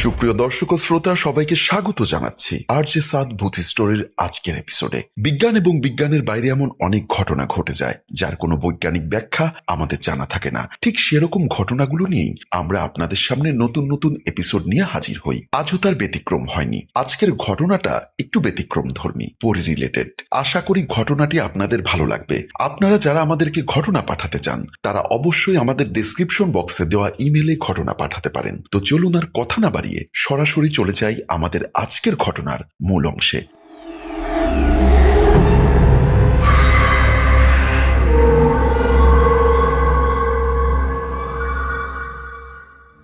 সুপ্রিয় দর্শক ও শ্রোতা, সবাইকে স্বাগত জানাচ্ছি আর যে সাদ ভূত স্টোরির আজকের এপিসোডে বিজ্ঞান এবং বিজ্ঞানের বাইরে এমন অনেক ঘটনা ঘটে যায়, যার কোনো বৈজ্ঞানিক ব্যাখ্যা আমাদের জানা থাকে না। ঠিক সেরকম ঘটনাগুলো নিয়েই আমরা আপনাদের সামনে নতুন নতুন এপিসোড নিয়ে হাজির হই। আজও তার ব্যতিক্রম হয়নি। আজকের ঘটনাটা একটু ব্যতিক্রম ধর্মী, পরি রিলেটেড আশা করি ঘটনাটি আপনাদের ভালো লাগবে। আপনারা যারা আমাদেরকে ঘটনা পাঠাতে চান, তারা অবশ্যই আমাদের ডেসক্রিপশন বক্সে দেওয়া ইমেলে ঘটনা পাঠাতে পারেন। তো চলুন আর কথা না বাড়িয়ে সরাসরি চলে যাই আমাদের আজকের ঘটনার মূল অংশে।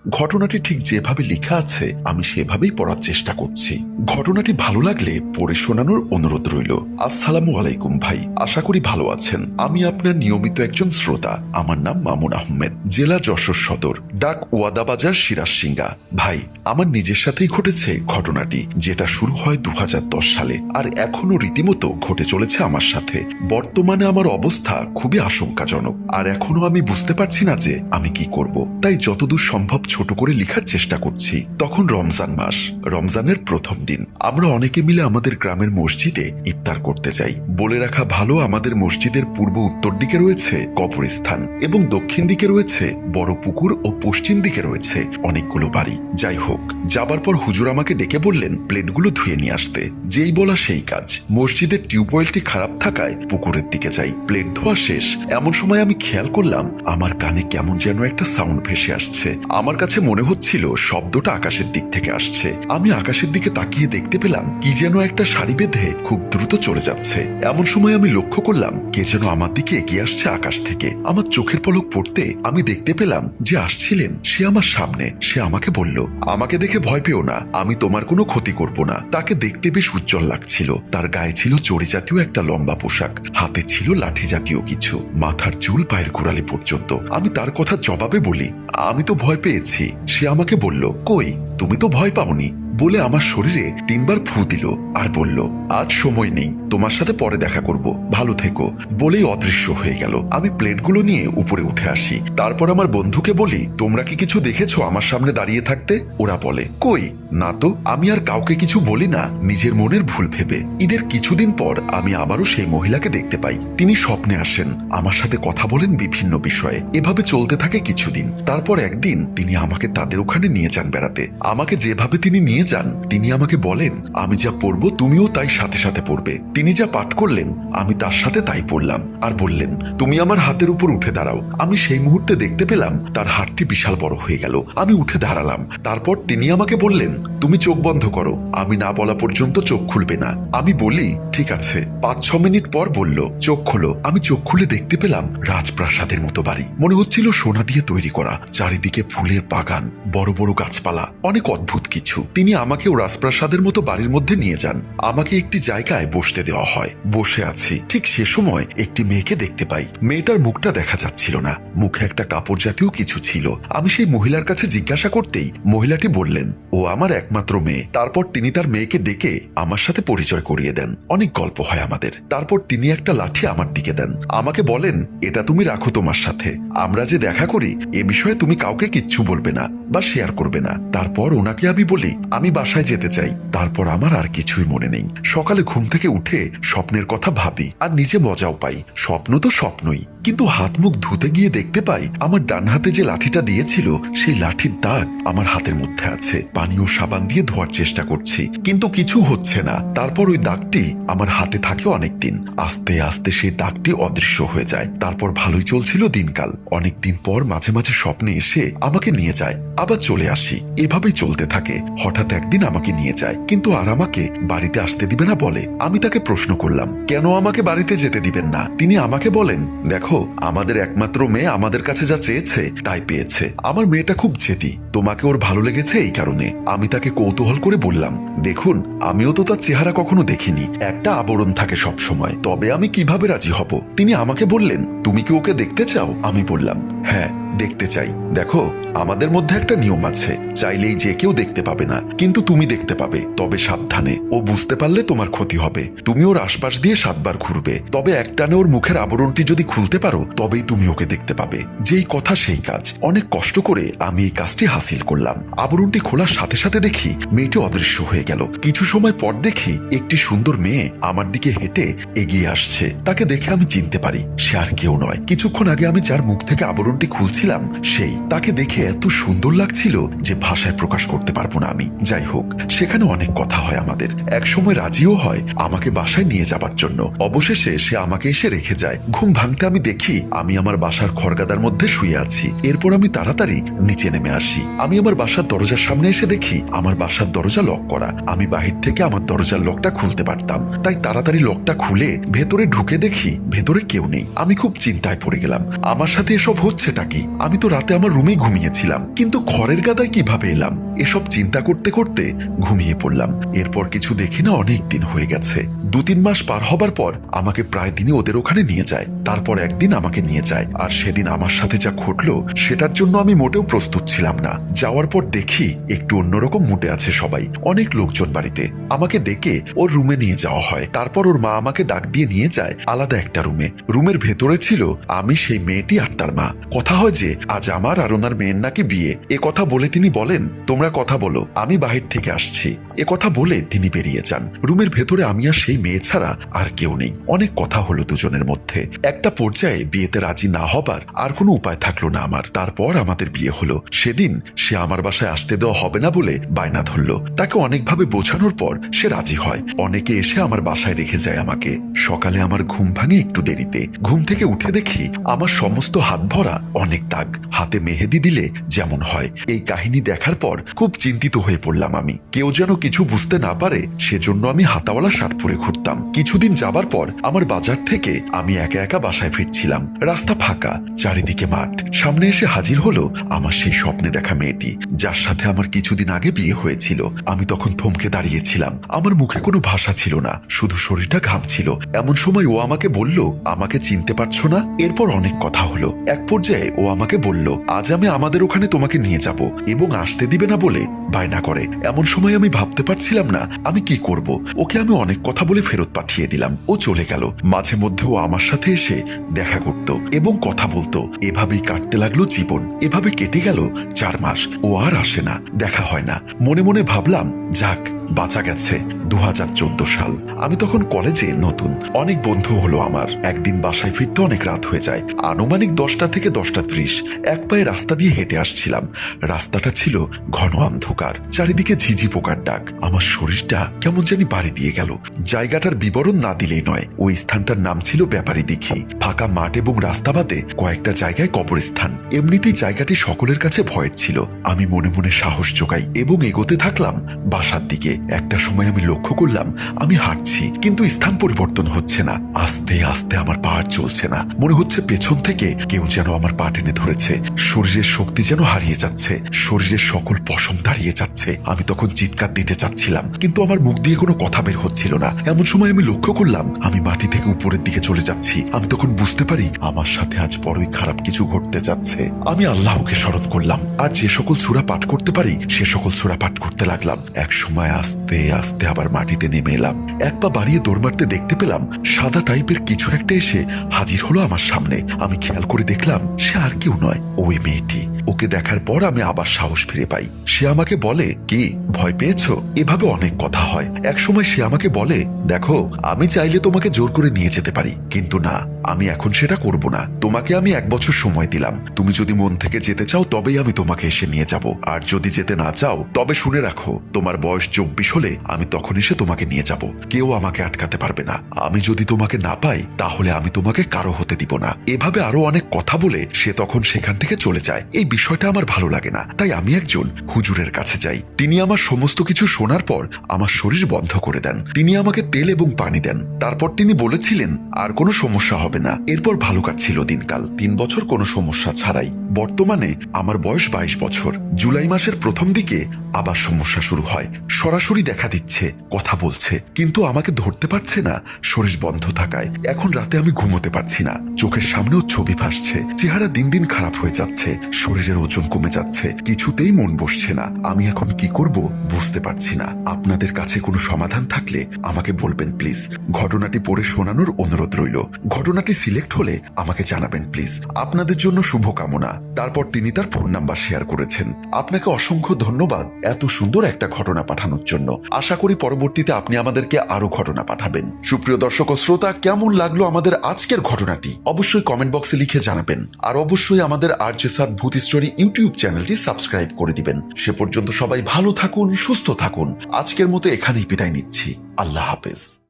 ঘটনাটি ঠিক যেভাবে লেখা আছে, আমি সেভাবেই পড়ার চেষ্টা করছি। ঘটনাটি ভালো লাগলে পড়ে শোনানোর অনুরোধ রইল। আসসালামু আলাইকুম ভাই, আশা করি ভালো আছেন। আমি আপনার নিয়মিত একজন শ্রোতা। আমার নাম মামুন আহমেদ, জেলা যশোর সদর, ডাক ওয়াদাবাজার সিরাজ সিঙ্গা ভাই, আমার নিজের সাথেই ঘটেছে ঘটনাটি, যেটা শুরু হয় দু হাজার দশ সালে, আর এখনও রীতিমতো ঘটে চলেছে আমার সাথে। বর্তমানে আমার অবস্থা খুবই আশঙ্কাজনক, আর এখনও আমি বুঝতে পারছি না যে আমি কি করব। তাই যতদূর সম্ভব ছোট করে লেখার চেষ্টা করছি। তখন রমজান মাস, রমজানের প্রথম দিন। আমরা অনেকে মিলে আমাদের গ্রামের মসজিদে ইফতার করতে যাই। বলে রাখা ভালো, আমাদের মসজিদের পূর্ব উত্তর দিকে রয়েছে কবরস্থান এবং দক্ষিণ দিকে রয়েছে বড় পুকুর ও পশ্চিম দিকে রয়েছে অনেকগুলো বাড়ি। যাই হোক, যাবার পর হুজুর আমাকে ডেকে বললেন, প্লেটগুলো ধুয়ে নিয়ে আসতে। যেই বলা সেই কাজ। মসজিদের টিউবওয়েলটি খারাপ থাকায় পুকুরের দিকে যাই। প্লেট ধোয়া শেষ। এমন সময় আমি খেয়াল করলাম, আমার কানে কেমন যেন একটা সাউন্ড ভেসে আসছে। আমার মনে হচ্ছিল শব্দটা আকাশের দিক থেকে আসছে। আমি আকাশের দিকে তাকিয়ে দেখতে পেলাম কি যেন একটা শাড়ি বেঁধে খুব দ্রুত চলে যাচ্ছে। এমন সময় আমি লক্ষ্য করলাম কে যেন আমার দিকে এগিয়ে আসছে আকাশ থেকে। আমার চোখের পলক পড়তে আমি দেখতে পেলাম যে আসছিলেন সে আমার সামনে। সে আমাকে বলল, আমাকে দেখে ভয় পেও না, আমি তোমার কোনো ক্ষতি করব না। তাকে দেখতে বেশ উজ্জ্বল লাগছিল। তার গায়ে ছিল চড়ি জাতীয় একটা লম্বা পোশাক, হাতে ছিল লাঠি জাতীয় কিছু, মাথার চুল পায়ের গোড়ালি পর্যন্ত। আমি তার কথা জবাবে বলি, আমি তো ভয় পেয়েছি। সে আমাকে বলল কই? তুমি তো ভয় পাওনি বলে আমার শরীরে তিনবার ফু দিল আর বলল, আজ সময় নেই, তোমার সাথে পরে দেখা করব। ভালো থেকো। বলেই অদৃশ্য হয়ে গেল। আমি প্লেটগুলো নিয়ে উপরে উঠে আসি। তারপর আমার বন্ধুকে বলি, তোমরা কি কিছু দেখেছ আমার সামনে দাঁড়িয়ে থাকতে? ওরা বলে, কই? না তো, আমি আর কাউকে কিছু বলি না। নিজের মনের ভুল ভেবে। ঈদের কিছুদিন পর আমি আবারও সেই মহিলাকে দেখতে পাই। তিনি স্বপ্নে আসেন। আমার সাথে কথা বলেন বিভিন্ন বিষয়ে। এভাবে চলতে থাকে কিছুদিন। তারপর একদিন তিনি আমাকে তাদের ওখানে নিয়ে যান বেড়াতে। আমাকে যেভাবে তিনি নিয়ে যান, তিনি আমাকে বলেন, আমি যা পড়ব তুমিও তাই সাথে সাথে পড়বে। তিনি যা পাঠ করলেন, আমি তার সাথে তাই পড়লাম। আর বললেন, তুমি আমার হাতের উপর উঠে দাঁড়াও। আমি সেই মুহূর্তে দেখতে পেলাম, তার হাতটি বিশাল বড় হয়ে গেল। আমি উঠে দাঁড়ালাম। তারপর তিনি আমাকে বললেন, তুমি চোখ বন্ধ করো। আমি না বলা পর্যন্ত চোখ খুলবে না। আমি বলি, ঠিক আছে। পাঁচ ছ মিনিট পর বলল, চোখ খোলো। আমি চোখ খুলে দেখতে পেলাম, রাজপ্রাসাদের মতো বাড়ি। মনে হচ্ছিল সোনা দিয়ে তৈরি করা, চারিদিকে ফুলের বাগান, বড় বড় গাছপালা। অনেক অদ্ভুত কিছু। তিনি আমাকেও রাজপ্রাসাদের মতো বাড়ির মধ্যে নিয়ে যান। আমাকে একটি জায়গায় বসতে দেওয়া হয়। বসে আছি। ঠিক সে সময় একটি মেয়েকে দেখতে পাই। মেয়েটার মুখটা দেখা যাচ্ছিল না। মুখে একটা কাপড় জাতীয় কিছু ছিল। আমি সেই মহিলার কাছে জিজ্ঞাসা করতেই মহিলাটি বললেন, ও আমার একমাত্র মেয়ে। তারপর তিনি তার মেয়েকে ডেকে আমার সাথে পরিচয় করিয়ে দেন। অনেক গল্প হয় আমাদের। তারপর তিনি একটা লাঠি আমার দিকে দেন। আমাকে বলেন, এটা তুমি রাখো তোমার সাথে। আমরা যে দেখা করি, এ বিষয়ে তুমি কাউকে কিচ্ছু বলবে না। বা শেয়ার করবে না। তারপর ওনাকে আমি বলি, আমি বাসায় যেতে চাই। তারপর আমার আর কিছুই মনে নেই। সকালে ঘুম থেকে উঠে স্বপ্নের কথা ভাবি আর নিজে মজাও পাই। স্বপ্ন তো স্বপ্নই। কিন্তু হাত মুখ ধুতে গিয়ে দেখতে পাই, আমার ডান হাতে যে লাঠিটা দিয়েছিল, সেই লাঠির দাগ আমার হাতের মধ্যে আছে। পানি ও সাবান দিয়ে ধোয়ার চেষ্টা করছি, কিন্তু কিছু হচ্ছে না। তারপর ওই দাগটি আমার হাতে থাকে অনেকদিন। আস্তে আস্তে সেই দাগটি অদৃশ্য হয়ে যায়। তারপর ভালোই চলছিল দিনকাল। অনেকদিন পর মাঝে মাঝে স্বপ্নে এসে আমাকে নিয়ে যায়। আবার চলে আসি। এভাবেই চলতে থাকে। হঠাৎ একদিন আমাকে নিয়ে যায়। কিন্তু আর আমাকে বাড়িতে আসতে দিবে না বলে আমি তাকে প্রশ্ন করলাম, কেন আমাকে বাড়িতে যেতে দিবেন না? তিনি আমাকে বলেন, দেখো, আমাদের একমাত্র মেয়ে আমাদের কাছে যা চেয়েছে, তাই পেয়েছে। আমার মেয়েটা খুব জেদি। তোমাকে ওর ভালো লেগেছে এই কারণে। আমি তাকে কৌতূহল করে বললাম, দেখুন, আমিও তো তার চেহারা কখনো দেখিনি। একটা আবরণ থাকে সব সময় তবে আমি কীভাবে রাজি হব? তিনি আমাকে বললেন, তুমি কি ওকে দেখতে চাও? আমি বললাম হ্যাঁ। দেখতে চাই। দেখো, আমাদের মধ্যে একটা নিয়ম আছে। চাইলেই যে কেউ দেখতে পাবে না, কিন্তু তুমি দেখতে পাবে, তবে সাবধানে। ও বুঝতে পারলে তোমার ক্ষতি হবে। তুমি ওর আশপাশ দিয়ে সাতবার ঘুরবে। তবে একটানে ওর মুখের আবরণটি যদি খুলতে পারো, তবেই তুমি ওকে দেখতে পাবে। যেই কথা সেই কাজ। অনেক কষ্ট করে আমি এই কাজটি হাসিল করলাম। আবরণটি খোলার সাথে সাথে দেখি, মেয়েটি অদৃশ্য হয়ে গেল। কিছু সময় পর দেখি, একটি সুন্দর মেয়ে আমার দিকে হেঁটে এগিয়ে আসছে। তাকে দেখে আমি চিনতে পারি, সে আর কেউ নয়। কিছুক্ষণ আগে আমি যার মুখ থেকে আবরণটি খুলছিলাম সেই। তাকে দেখে এত সুন্দর লাগছিল যে ভাষায় প্রকাশ করতে পারব না আমি। যাই হোক সেখানে অনেক কথা হয় আমাদের। এক সময় রাজিও হয় আমাকে বাসায় নিয়ে যাবার জন্য। অবশেষে সে আমাকে এসে রেখে যায়। ঘুম ভাঙতে আমি দেখি আমি আমার বাসার খড়গাদার মধ্যে শুয়ে আছি। এরপর আমি তাড়াতাড়ি নিচে নেমে আসি। আমি আমার বাসার দরজার সামনে এসে দেখি আমার বাসার দরজা লক করা। আমি বাহির থেকে আমার দরজার লকটা খুলতে পারতাম। তাই তাড়াতাড়ি লকটা খুলে ভেতরে ঢুকে দেখি ভেতরে কেউ নেই। আমি খুব চিন্তায় পড়ে গেলাম। আমার সাথে এসব হচ্ছেটা কি? আমি তো রাতে আমার রুমেই ঘুমিয়েছিলাম। কিন্তু খড়ের গাদায় কীভাবে এলাম? এসব চিন্তা করতে করতে ঘুমিয়ে পড়লাম। এরপর কিছু দেখি না, অনেক দিন হয়ে গেছে। দু তিন মাস পার হবার পর আমাকে প্রায় দিনই ওদের ওখানে নিয়ে যায়। তারপর একদিন আমাকে নিয়ে যায়। আর সেদিন আমার সাথে যা ঘটলো, সেটার জন্য আমি মোটেও প্রস্তুত ছিলাম না। যাওয়ার পর দেখি একটু অন্যরকম মুডে আছে সবাই। অনেক লোকজন বাড়িতে। আমাকে ডেকে ওর রুমে নিয়ে যাওয়া হয়। তারপর ওর মা আমাকে ডাক দিয়ে নিয়ে যায় আলাদা একটা রুমে রুমের ভেতরে ছিল আমি, সেই মেয়েটি আর তার মা। কথা হয় যে, আজ আমার আর ওনার মেয়ের নাকি বিয়ে। এ কথা বলে তিনি বলেন, তোমরা কথা বলো আমি বাহির থেকে আসছি। কথা বলে তিনি বেরিয়ে যান। রুমের ভেতরে আমি আর সেই মেয়ে ছাড়া আর কেউ নেই। অনেক কথা হলো দুজনের মধ্যে। একটা পর্যায়ে বিয়েতে রাজি না হবার আর কোনো উপায় থাকল না আমার। তারপর আমাদের বিয়ে হলো। সেদিন সে আমার বাসায় আসতে দেওয়া হবে না বলে বায়না ধরলো। তাকে অনেকভাবে বোঝানোর পর সে রাজি হয়। অনেকে এসে আমার বাসায় রেখে যায় আমাকে। সকালে আমার ঘুম ভাঙে একটু দেরিতে। ঘুম থেকে উঠে দেখি আমার সমস্ত হাত ভরা অনেক দাগ। হাতে মেহেদি দিলে যেমন হয়। এই কাহিনী দেখার পর খুব চিন্তিত হয়ে পড়লাম আমি। কেউ যেন কিছু বুঝতে না পারে, সেজন্য আমি হাতাওয়ালা শার্ট পরে ঘুরতাম। কিছুদিন যাবার পর আমার বাজার থেকে আমি একা একা বাসায় ফিরছিলাম। রাস্তা ফাঁকা, চারিদিকে মাঠ। সামনে এসে হাজির হলো আমার সেই স্বপ্নে দেখা মেয়েটি, যার সাথে আমার কিছুদিন আগে বিয়ে হয়েছিল। আমি তখন থমকে দাঁড়িয়েছিলাম। আমার মুখে কোনো ভাষা ছিল না, শুধু শরীরটা ঘামছিল এমন সময় ও আমাকে বলল, আমাকে চিনতে পারছ না? এরপর অনেক কথা হলো। এক পর্যায়ে ও আমাকে বলল, আজ আমি আমাদের ওখানে তোমাকে নিয়ে যাব এবং আসতে দিবে না বলে বায়না করে। এমন সময় আমি ভাবতে পারছিলাম না, আমি কি করব? ওকে আমি অনেক কথা বলে ফেরত পাঠিয়ে দিলাম। ও চলে গেল। মাঝে মধ্যে ও আমার সাথে এসে দেখা করত এবং কথা বলতো। এভাবেই কাটতে লাগল জীবন। এভাবে কেটে গেল চার মাস। ও আর আসে না, দেখা হয় না। মনে মনে ভাবলাম, যাক বাঁচা গেছে দু হাজার চোদ্দ সাল। আমি তখন কলেজে নতুন। অনেক বন্ধু হলো আমার। একদিন বাসায় ফিরতে অনেক রাত হয়ে যায়। আনুমানিক দশটা থেকে দশটা ত্রিশ। এক পায়ে রাস্তা দিয়ে হেঁটে আসছিলাম। রাস্তাটা ছিল ঘন অন্ধকার। চারিদিকে ঝিঝি পোকার ডাক। আমার শরীরটা কেমন জানি বাড়ি দিয়ে গেল। জায়গাটার বিবরণ না দিলেই নয়। ওই স্থানটার নাম ছিল ব্যাপারী দিঘি। ফাঁকা মাঠ এবং রাস্তা বাদে কয়েকটা জায়গায় কবরস্থান। এমনিতেই জায়গাটি সকলের কাছে ভয়ের ছিল। আমি মনে মনে সাহস জোগাই এবং এগোতে থাকলাম বাসার দিকে। একটা সময় আমি লক্ষ্য করলাম, আমি হাঁটছি, কিন্তু স্থান পরিবর্তন হচ্ছে না। আস্তে আস্তে আমার পা চলছে না। মনে হচ্ছে পেছন থেকে কেউ যেন আমার পা টেনে ধরেছে। শরীরের শক্তি যেন হারিয়ে যাচ্ছে। শরীরের সকল পশম দাঁড়িয়ে যাচ্ছে। আমি তখন চিৎকার দিতে চাচ্ছিলাম, কিন্তু আমার মুখ দিয়ে কোনো কথা বের হচ্ছিল না। এমন সময় আমি লক্ষ্য করলাম, আমি মাটি থেকে উপরের দিকে চলে যাচ্ছি। আমি তখন বুঝতে পারি, আমার সাথে আজ বড়ই খারাপ কিছু ঘটতে যাচ্ছে। আমি আল্লাহকে স্মরণ করলাম, আর যে সকল সুরা পাঠ করতে পারি, সে সকল সুরা পাঠ করতে লাগলাম। এক সময় আস্তে আস্তে আবার মাটিতে নেমে এলাম। এক পা বাড়িয়ে দৌড় মারতে দেখতে পেলাম সাদা টাইপের কিছু একটা এসে হাজির হলো আমার সামনে। আমি খেয়াল করে দেখলাম সে আর কেউ নয়, ওই মেয়েটি। ওকে দেখার পর আমি আবার সাহস ফিরে পাই। সে আমাকে বলে, কি, ভয় পেয়েছ? এভাবে অনেক কথা হয়। এক সময় সে আমাকে বলে, দেখো, আমি চাইলে তোমাকে জোর করে নিয়ে যেতে পারি, কিন্তু না, আমি এখন সেটা করব না। তোমাকে আমি এক বছর সময় দিলাম। তুমি যদি মন থেকে যেতে চাও, তবেই আমি তোমাকে এসে নিয়ে যাব। আর যদি যেতে না চাও, তবে শুনে রাখো, তোমার বয়স চব্বিশ হলে আমি তখন এসে তোমাকে নিয়ে যাব। কেউ আমাকে আটকাতে পারবে না। আমি যদি তোমাকে না পাই, তাহলে আমি তোমাকে কারও হতে দিব না। এভাবে আরও অনেক কথা বলে সে তখন সেখান থেকে চলে যায়। এই বিষয়টা আমার ভালো লাগে না। তাই আমি একজন হুজুরের কাছে যাই। তিনি আমার সমস্ত কিছু শোনার পর আমার শরীর বন্ধ করে দেন। তিনি আমাকে তেল এবং পানি দেন। তারপর তিনি বলেছিলেন, আর কোনো সমস্যা হবে না। এরপর ভালো কাটছিল দিনকাল। তিন বছর কোনো সমস্যা ছাড়াই। বর্তমানে আমার বয়স বাইশ বছর। জুলাই মাসের প্রথম দিকে আবার সমস্যা শুরু হয়। সরাসরি সরাসরি দেখা দিচ্ছে, কথা বলছে, কিন্তু আমাকে ধরতে পারছে না, শরীর বন্ধ থাকায়। এখন রাতে আমি ঘুমোতে পারছি না। চোখের সামনেও ছবি ভাসছে। চেহারা দিন দিন খারাপ হয়ে যাচ্ছে। শরীরের ওজন কমে যাচ্ছে। কিছুতেই মন বসছে না। আমি এখন কি করব বুঝতে পারছি না। আপনাদের কাছে কোনো সমাধান থাকলে আমাকে বলবেন, প্লিজ। ঘটনাটি পড়ে শোনানোর অনুরোধ রইল। ঘটনাটি সিলেক্ট হলে আমাকে জানাবেন, প্লিজ। আপনাদের জন্য শুভকামনা। তারপর তিনি তার ফোন নাম্বার শেয়ার করেছেন। আপনাকে অসংখ্য ধন্যবাদ। এত সুন্দর একটা ঘটনা পাঠানোর জন্য। আশা করি পরবর্তীতে আপনি আমাদেরকে আরও ঘটনা পাঠাবেন। সুপ্রিয় দর্শক ও শ্রোতা, কেমন লাগল আমাদের আজকের ঘটনাটি? অবশ্যই কমেন্ট বক্সে লিখে জানাবেন। আর অবশ্যই আমাদের আর জে সাদ ভূত স্টোরি ইউটিউব চ্যানেলটি সাবস্ক্রাইব করে দিবেন। সে পর্যন্ত সবাই ভালো থাকুন, সুস্থ থাকুন। আজকের মতো এখানেই বিদায় নিচ্ছি। আল্লাহ হাফেজ।